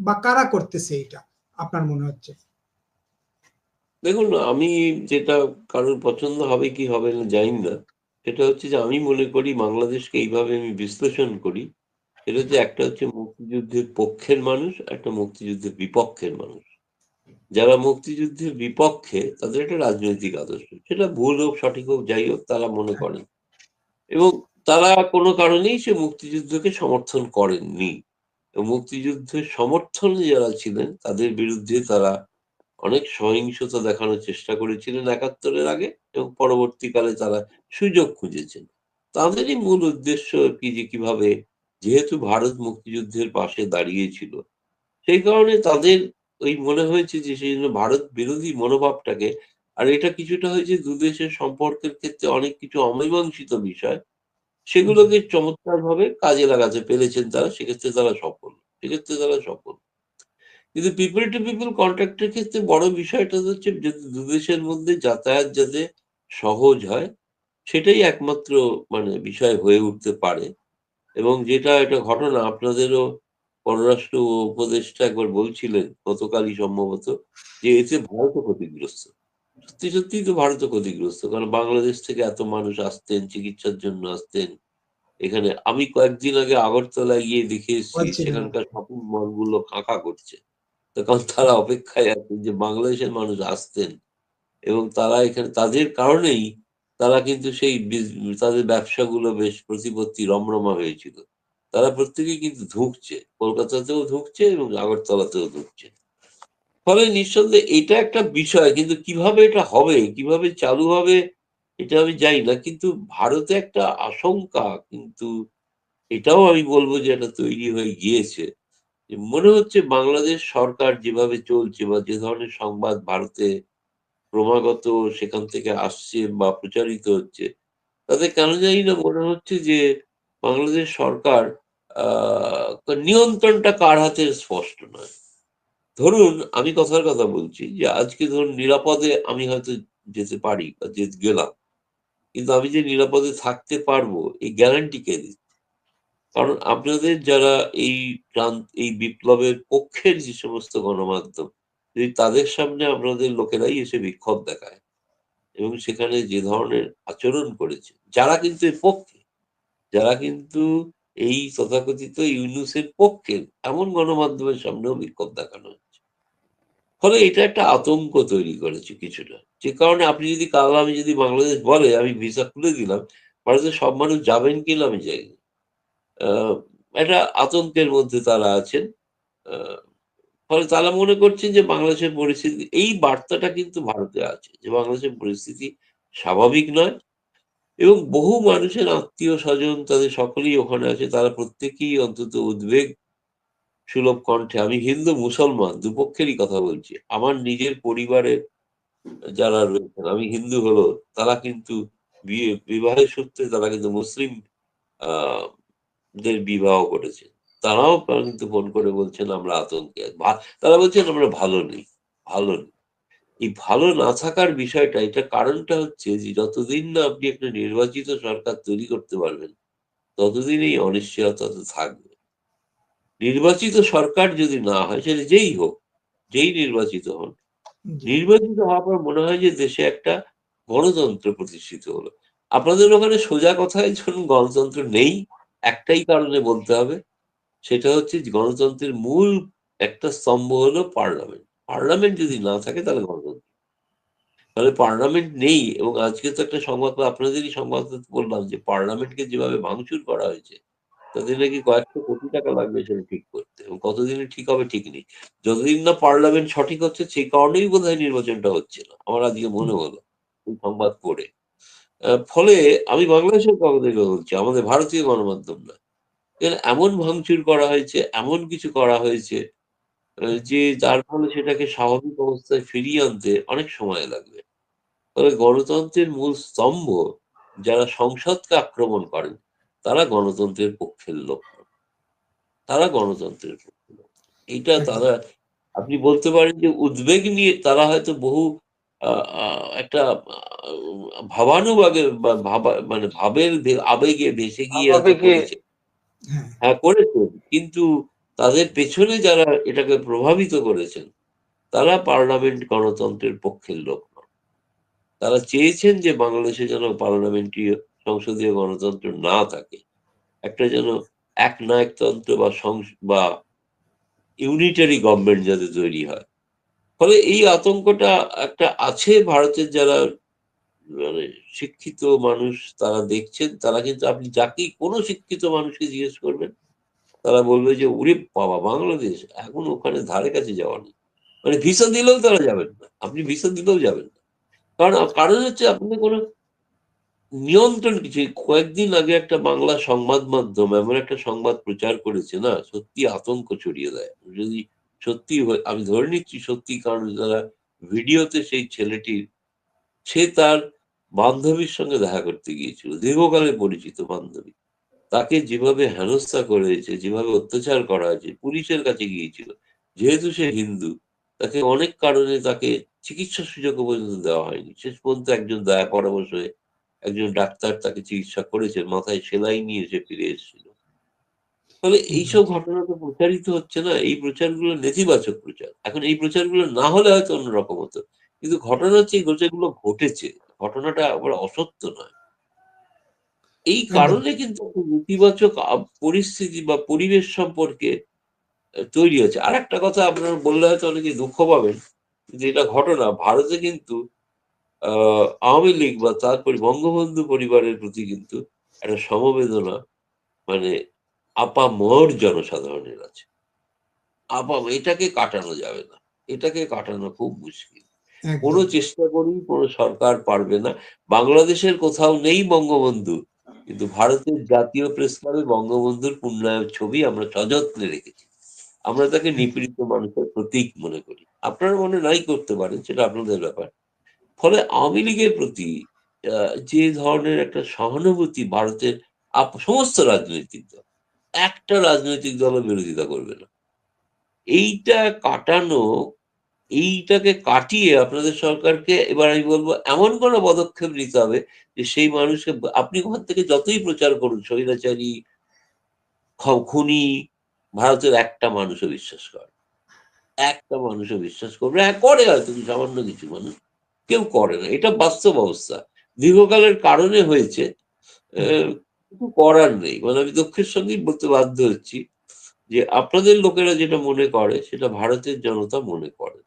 বা কারা করতেছে এটা? আপনার মনে হচ্ছে? দেখুন, আমি যেটা কারোর পছন্দ হবে কি হবে না জানি না। সেটা হচ্ছে যে আমি মনে করি বাংলাদেশকে এইভাবে আমি বিশ্লেষণ করি। সেটা হচ্ছে একটা হচ্ছে মুক্তিযুদ্ধের পক্ষের মানুষ, একটা মুক্তিযুদ্ধের বিপক্ষের মানুষ। যারা মুক্তিযুদ্ধের বিপক্ষে, তাদের একটা রাজনৈতিক আদর্শ। সেটা ভুল হোক, সঠিক হোক, যাই হোক, তারা মনে করেন। এবং তারা কোনো কারণেই সে মুক্তিযুদ্ধকে সমর্থন করেননি। মুক্তিযুদ্ধের সমর্থনে যারা ছিলেন, তাদের বিরুদ্ধে তারা অনেক সহিংসতা দেখানোর চেষ্টা করেছিলেন একাত্তরের আগে এবং পরবর্তীকালে তারা সুযোগ খুঁজেছেন। তাদেরই মূল উদ্দেশ্য কি যে কীভাবে যেহেতু ভারত মুক্তিযুদ্ধের পাশে দাঁড়িয়েছিল, সেই কারণে তাদের ওই মনে হয়েছে যে সেই জন্য ভারত বিরোধী মনোভাবটাকে, আর এটা কিছুটা হয়েছে দুদেশের সম্পর্কের ক্ষেত্রে অনেক কিছু অমীমাংসিত বিষয় সেগুলোকে চমৎকার ভাবে কাজে লাগাতে পেরেছেন তারা, সেক্ষেত্রে তারা সফল, সেক্ষেত্রে তারা সফল। কিন্তু পিপল টু পিপল কন্ট্যাক্টের ক্ষেত্রে বড় বিষয়টা হচ্ছে যদি দুদেশের মধ্যে যাতায়াত যাতে সহজ হয়, সেটাই একমাত্র মানে বিষয় হয়ে উঠতে পারে। এবং যেটা একটা ঘটনা আপনাদেরও পররাষ্ট্র উপদেষ্টা একবার বলছিলেন গতকালই সম্ভবত, যে এতে ভারত ক্ষতিগ্রস্ত। সত্যি সত্যি তো ভারত ক্ষতিগ্রস্ত। কারণ বাংলাদেশ থেকে এত মানুষ আসতেন চিকিৎসার জন্য আসতেন। এখানে আমি কয়েকদিন আগে আগরতলায় গিয়ে দেখে এসেছি সেখানকার শপিং মলগুলো ফাঁকা করছে কারণ তারা অপেক্ষায় আছেন যে বাংলাদেশের মানুষ আসতেন এবং তারা এখানে তাদের কারণেই তারা কিন্তু সেই তাদের ব্যবসাগুলো বেশ প্রতিপত্তি রমরমা হয়েছিল। তারা প্রত্যেকেই কিন্তু ধুঁকছে। কলকাতাতেও ধুঁকছে এবং আগরতলাতেও ধুঁকছে। ফলে নিঃসন্দেহে এটা একটা বিষয়, কিন্তু কীভাবে এটা হবে, কীভাবে চালু হবে, এটা আমি জানি না, কিন্তু ভারতে একটা আশঙ্কা, কিন্তু এটাও আমি বলব যে এটা তৈরি হয়ে গিয়েছে। মনে হচ্ছে বাংলাদেশ সরকার যেভাবে চলছে বা যে ধরনের সংবাদ ভারতে ক্রমাগত সেখান থেকে আসছে বা প্রচারিত হচ্ছে, তাতে কেন জানি না মনে হচ্ছে যে বাংলাদেশ সরকার, আহ, নিয়ন্ত্রণটা কার হাতে স্পষ্ট নয়। ধরুন, আমি কথার কথা বলছি যে, আজকে ধরুন নিরাপদে আমি হয়তো যেতে পারি বা যে গেলাম, কিন্তু আমি যে নিরাপদে থাকতে পারব, এই গ্যারান্টি কে দিচ্ছে কারণ আপনাদের যারা এই এই বিপ্লবের পক্ষের যে সমস্ত গণমাধ্যম, যদি তাদের সামনে আপনাদের লোকেরাই এসে বিক্ষোভ দেখায় এবং সেখানে যে ধরনের আচরণ করেছে, যারা কিন্তু এর পক্ষে, যারা কিন্তু এই তথাকথিত ইউনুসের পক্ষে এমন গণমাধ্যমের সামনেও বিক্ষোভ দেখানো হচ্ছে। ফলে এটা একটা আতঙ্ক তৈরি করেছে কিছুটা। যে কারণে আপনি যদি কাল আমি যদি বাংলাদেশ বলে আমি ভিসা খুলে দিলাম, ভারতের সব মানুষ যাবেন কিনা আমি যাই একটা আতঙ্কের মধ্যে তারা আছেন। ফলে তারা মনে করছেন যে বাংলাদেশের পরিস্থিতি, এই বার্তাটা কিন্তু ভারতে আছে যে বাংলাদেশের পরিস্থিতি স্বাভাবিক নয় এবং বহু মানুষের আত্মীয় স্বজন তাদের সকলেই ওখানে আছে, তারা প্রত্যেকেই অন্তত উদ্বেগ সুলভ কণ্ঠে। আমি হিন্দু, মুসলমান, দুপক্ষেরই কথা বলছি। আমার নিজের পরিবারের যারা রয়েছেন, আমি হিন্দু হলো তারা কিন্তু বিয়ে, বিবাহের সূত্রে তারা কিন্তু মুসলিম দের বিবাহ করেছে। তারাও কিন্তু ফোন করে বলছেন, আমরা আতঙ্কে তারা বলছেন, আমরা ভালো নেই ভালো নেই। এই ভালো না থাকার বিষয়টা এটা কারণটা হচ্ছে যে যতদিন না আপনি একটা নির্বাচিত সরকার তৈরি করতে পারবেন ততদিন এই অনিশ্চয়তা থাকবে। নির্বাচিত সরকার যদি না হয় সেটা যেই হোক যেই নির্বাচিত হন নির্বাচিত হওয়ার পর মনে হয় যে দেশে একটা গণতন্ত্র প্রতিষ্ঠিত হলো। আপনাদের ওখানে সোজা কথায় যখন গণতন্ত্র নেই একটাই কারণে বলতে হবে সেটা হচ্ছে গণতন্ত্রের মূল একটা স্তম্ভ হলো পার্লামেন্ট। পার্লামেন্ট যদি না থাকে, তাহলে গণতন্ত্র তাহলে পার্লামেন্ট নেই এবং আজকে তো একটা সংবাদ আপনাদেরই সংবাদ বললাম যে পার্লামেন্টকে যেভাবে ভাঙচুর করা হয়েছে, তাদের নাকি কয়েকশো কোটি টাকা লাগবে সেটা ঠিক করতে এবং কতদিনে ঠিক হবে ঠিক নেই। যতদিন না পার্লামেন্ট সঠিক হচ্ছে, সেই কারণেই বোধ হয় নির্বাচনটা হচ্ছে না আমার আজকে মনে হলো এই সংবাদ পড়ে। ফলে আমি বাংলাদেশের কথা থেকে বলছি, আমাদের ভারতীয় গণমাধ্যম না এমন ভাঙচুর করা হয়েছে, এমন কিছু করা হয়েছে যে যার ফলে সেটাকে স্বাভাবিক অবস্থায় ফিরিয়ে আনতে অনেক সময় লাগবে। তবে গণতন্ত্রের মূল স্তম্ভ যারা সংসদকে আক্রমণ করেন তারা গণতন্ত্রের পক্ষের লোক তারা গণতন্ত্রের পক্ষে লোক। এইটা তারা আপনি বলতে পারেন যে উদ্বেগ নিয়ে তারা হয়তো বহু একটা ভাবানুভাবে ভাবা মানে ভাবের আবেগে ভেসে গিয়ে হ্যাঁ করেছে। কিন্তু তাদের পেছনে যারা এটাকে প্রভাবিত করেছেন, তারা পার্লামেন্ট গণতন্ত্রের পক্ষের লোক তারা চেয়েছেন যে বাংলাদেশে যেন পার্লামেন্টীয় সংসদীয় গণতন্ত্র না থাকে। একটা যেন একনায়কতন্ত্র বা সংস- বা ইউনিটারি গভর্নমেন্ট যাতে তৈরি হয়। ফলে এই আতঙ্কটা একটা আছে ভারতের যারা মানে শিক্ষিত মানুষ তারা দেখছেন, তারা কিন্তু আপনি যাকেই কোনো শিক্ষিত মানুষকে জিজ্ঞেস করবেন তারা বলবে যে উরে বাবা, বাংলাদেশ, এখন ওখানে ধারে কাছে যাওয়া নেই। মানে ভিসা দিলেও তারা যাবেন না। আপনি ভিসা দিলেও যাবেন না। কারণ কারণ হচ্ছে আপনাদের কোনো নিয়ন্ত্রণ কিছু কয়েকদিন আগে একটা বাংলা সংবাদ মাধ্যম, এমন একটা সংবাদ প্রচার করেছে না, সত্যি আতঙ্ক ছড়িয়ে দেয়। যদি সত্যি আমি ধরে নিচ্ছি সত্যি, কারণ যারা ভিডিওতে সেই ছেলেটির সে তার বান্ধবীর সঙ্গে দেখা করতে গিয়েছিল দীর্ঘকালে পরিচিত বান্ধবী। তাকে যেভাবে হেনস্থা করেছে যেভাবে অত্যাচার করা হয়েছে পুলিশের কাছে গিয়েছিল যেহেতু সে হিন্দু তাকে অনেক কারণে তাকে চিকিৎসা সুযোগ পর্যন্ত দেওয়া হয়নি। শেষ পর্যন্ত একজন দয়া পরামর্শ হয়ে একজন ডাক্তার তাকে চিকিৎসা করেছে মাথায় সেলাই নিয়ে সে ফিরে এসেছিল। ফলে এইসব ঘটনা তো প্রচারিত হচ্ছে না এই প্রচারগুলো নেতিবাচক প্রচার। এখন এই প্রচারগুলো না হলে হয়তো অন্যরকম হতো। কিন্তু ঘটনা হচ্ছে এই প্রচারগুলো ঘটেছে ঘটনাটা আবার অসত্য নয়। এই কারণে কিন্তু একটা নেতিবাচক পরিস্থিতি বা পরিবেশ সম্পর্কে তৈরি হচ্ছে আর একটা কথা আপনার বললে হয়তো অনেকে দুঃখ পাবেন যে এটা ঘটনা। ভারতে কিন্তু আহ আওয়ামী লীগ বা তারপরে বঙ্গবন্ধু পরিবারের প্রতি কিন্তু একটা সমবেদনা মানে আপামর জনসাধারণের আছে। আপাম এটাকে কাটানো যাবে না। এটাকে কাটানো খুব মুশকিল। কোনো চেষ্টা করি কোনো সরকার পারবে না। বাংলাদেশের কোথাও নেই বঙ্গবন্ধু কিন্তু ভারতের জাতীয় প্রেস ক্লাবে বঙ্গবন্ধুর পূর্ণায়ন ছবি আমরা সযত্নে রেখেছি। আমরা তাকে নিপীড়িত মানুষের প্রতীক মনে করি। আপনারা মনে নাই করতে পারেন, সেটা আপনাদের ব্যাপার। ফলে আওয়ামী লীগের প্রতি যে ধরনের একটা সহানুভূতি ভারতের সমস্ত রাজনৈতিক দল, একটা রাজনৈতিক দলও বিরোধিতা করবে না। এইটা কাটানো এইটাকে কাটিয়ে আপনাদের সরকারকে, এবার আমি বলব, এমন কোনো পদক্ষেপ নিতে হবে যে সেই মানুষকে, আপনি ওখান থেকে যতই প্রচার করুন, স্বৈরাচারী খুনি, ভারতের একটা মানুষও বিশ্বাস করে একটা মানুষও বিশ্বাস করবে হ্যাঁ করে হয়তো সামান্য কিছু মানুষ কেউ করে না। এটা বাস্তব অবস্থা। দীর্ঘকালের কারণে হয়েছে করার নেই। মানে আমি দক্ষের সঙ্গেই বলতে বাধ্য হচ্ছি যে আপনাদের লোকেরা যেটা মনে করে, সেটা ভারতের জনতা মনে করে।